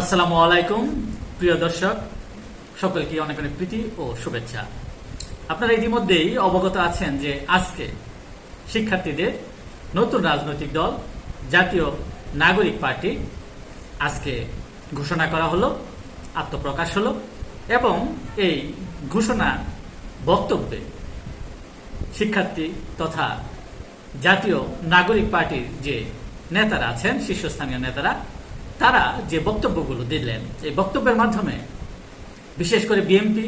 আসসালামু আলাইকুম, প্রিয় দর্শক, সকলকে অনেক অনেক প্রীতি ও শুভেচ্ছা। আপনারা ইতিমধ্যেই অবগত আছেন যে আজকে শিক্ষার্থীদের নতুন রাজনৈতিক দল, জাতীয় নাগরিক পার্টি আজকে ঘোষণা করা হলো, আত্মপ্রকাশ হলো এবং এই ঘোষণা বক্তব্যে শিক্ষার্থী তথা জাতীয় নাগরিক পার্টির যে নেতারা আছেন, শীর্ষস্থানীয় নেতারা তারা যে বক্তব্যগুলো দিলেন এই বক্তব্যের মাধ্যমে বিশেষ করে বিএনপি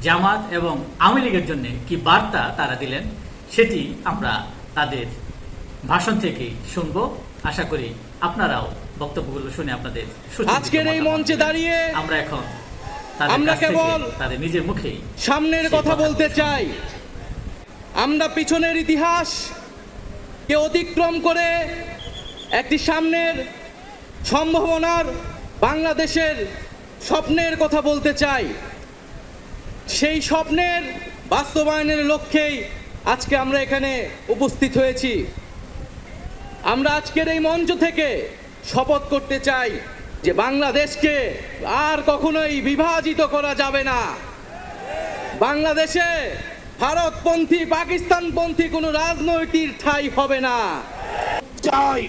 জামাত এবং আওয়ামী লীগের জন্য কি বার্তা তারা দিলেন সেটি আমরা তাদের ভাষণ থেকে শুনব। আশা করি আপনারাও বক্তব্যগুলো শুনে আপনাদের আজকের এই মঞ্চে দাঁড়িয়ে আমরা এখন আমরা কেবল তাদের নিজের মুখে সামনের কথা বলতে চাই। আমরা পিছনের ইতিহাস কে অতিক্রম করে একটি সামনের সম্ভাবনার বাংলাদেশের স্বপ্নের কথা বলতে চাই। সেই স্বপ্নের বাস্তবায়নের লক্ষ্যেই আজকে আমরা এখানে উপস্থিত হয়েছি। আমরা আজকের এই মঞ্চ থেকে শপথ করতে চাই যে বাংলাদেশকে আর কখনোই বিভাজিত করা যাবে না। বাংলাদেশে ভারতপন্থী, পাকিস্তানপন্থী কোনো রাজনৈতিক ঠাই হবে না। চাই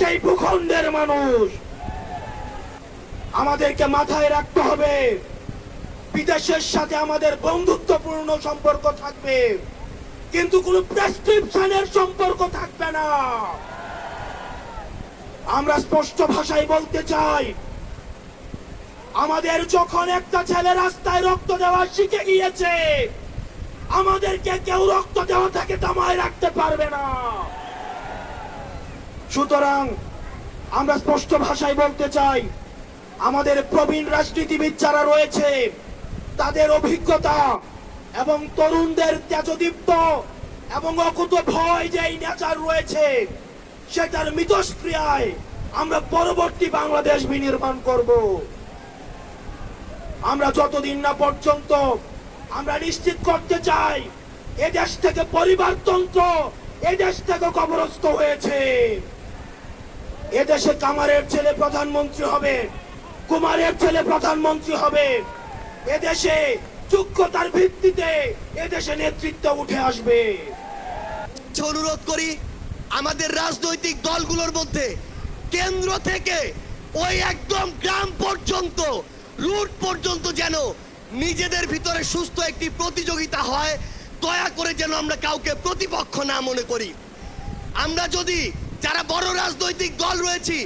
সেই ভূখণ্ডের মানুষ। আমাদেরকে মাথায় রাখতে হবে, বিদেশের সাথে আমাদের বন্ধুত্বপূর্ণ সম্পর্ক থাকবে, কিন্তু কোনো প্রেসক্রিপশনের সম্পর্ক থাকবে না। আমরা স্পষ্ট ভাষায় বলতে চাই, আমাদের যখন একটা ছেলে রাস্তায় রক্ত দেওয়া শিখে গিয়েছে, আমাদেরকে কেউ রক্ত দেওয়া থেকে দামায় রাখতে পারবে না। সুতরাং আমরা স্পষ্ট ভাষায় বলতে চাই, আমাদের প্রবীণ রাজনীতিবিদ যারা রয়েছে, তাদের অভিজ্ঞতা এবং তরুণদের তেজদীপ্ত এবং অকুত ভয় যে এই নেচার রয়েছে, সেটার মিতস্ক্রিয়ায় আমরা পরবর্তী বাংলাদেশ বিনির্মাণ করব। আমরা যতদিন না পর্যন্ত আমরা নিশ্চিত করতে চাই, এ দেশ থেকে পরিবারতন্ত্র এ দেশ থেকে কবরস্থ হয়েছে। এ দেশে কামারের ছেলে প্রধানমন্ত্রী হবে, কুমারের ছেলে প্রধানমন্ত্রী হবে। এ দেশে যোগ্যতার ভিত্তিতে এ দেশে নেতৃত্ব উঠে আসবে। অনুরোধ করি, আমাদের রাজনৈতিক দলগুলোর মধ্যে কেন্দ্র থেকে ওই একদম গ্রাম পর্যন্ত, রুট পর্যন্ত যেন নিজেদের ভিতরে সুস্থ একটি প্রতিযোগিতা হয়, দয়া করে যেন আমরা কাউকে প্রতিপক্ষ না মনে করি। আমরা যদি যারা রাজনৈতিক দল রয়েছি,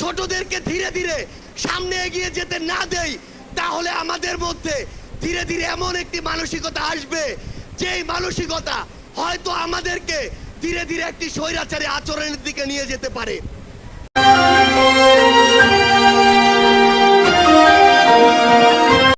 ছোটদেরকে ধীরে ধীরে সামনে এগিয়ে যেতে না দেই, তাহলে আমাদের মধ্যে ধীরে ধীরে এমন একটি মানসিকতা আসবে, যেই মানসিকতা হয়তো আমাদেরকে ধীরে ধীরে একটি স্বৈরাচারী আচরণের দিকে নিয়ে যেতে পারে।